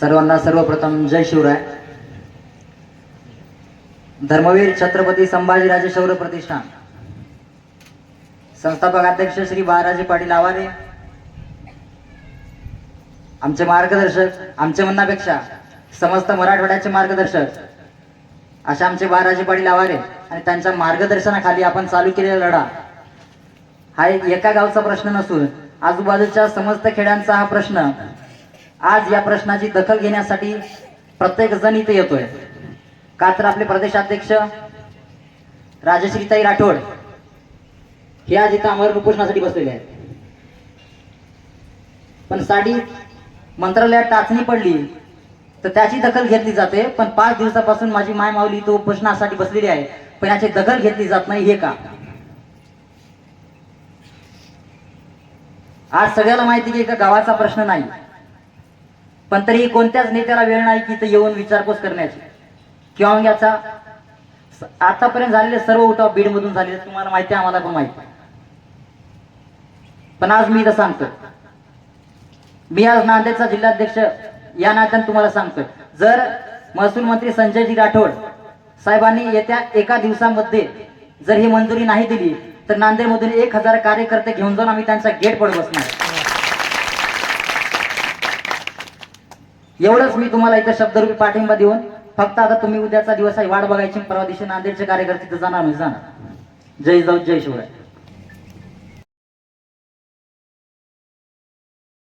सर्वांना सर्वप्रथम जय शिवराय. धर्मवीर छत्रपती संभाजीराजे शौर्य प्रतिष्ठान. संस्थापक अध्यक्ष श्री बाळाजी पाटील आवारे. आमचे मार्गदर्शक आमच्या म्हणण्यापेक्षा समस्त मराठवाड्याचे मार्गदर्शक असे आमचे बाळाजी पाटील आवारे आणि त्यांच्या मार्गदर्शनाखाली आपण चालू केलेला लढा. हा एक एका गावचा प्रश्न नसून आजूबाजूच्या समस्त खेड्यांचा हा प्रश्न आज या प्रश्नाची दखल घेण्यासाठी प्रत्येक जण इथे येतोय. का तर आपले प्रदेशाध्यक्ष राजश्रीताई राठोड हे आज इथं आम्हाला उपोषणासाठी बसलेले आहेत. पण साडी मंत्रालयात टाचणी पडली तर त्याची दखल घेतली जाते पण पाच दिवसापासून माझी माय माऊली इथं उपोषणासाठी बसलेली आहे पण याची दखल घेतली जात नाही हे का? आज सगळ्याला माहिती की एका गावाचा प्रश्न नाही. पण तरी कोणत्याच नेत्याला वेळ नाही की इथं येऊन विचारपूस करण्याची. किंवा मग याचा आतापर्यंत झालेले सर्व उठाव बीडमधून झालेले तुम्हाला माहिती आहे आम्हाला पण माहिती पण आज मी इथं सांगतो मी आज नांदेडचा जिल्हाध्यक्ष या नात्याने तुम्हाला सांगतो जर महसूल मंत्री संजयजी राठोड साहेबांनी येत्या एका दिवसामध्ये जर ही मंजुरी नाही दिली तर नांदेडमधून एक हजार कार्यकर्ते घेऊन जाऊन आम्ही त्यांचा गेट पडू बसणार एवढंच मी तुम्हाला इथं शब्दरूपी पाठिंबा देऊन फक्त आता तुम्ही उद्याचा दिवस आहे वाट बघायची परवा दिवशी नांदेडचे कार्यकर्ते तिथं जाणार म्हणजे जाणार. जय जाऊ जय शिवराय.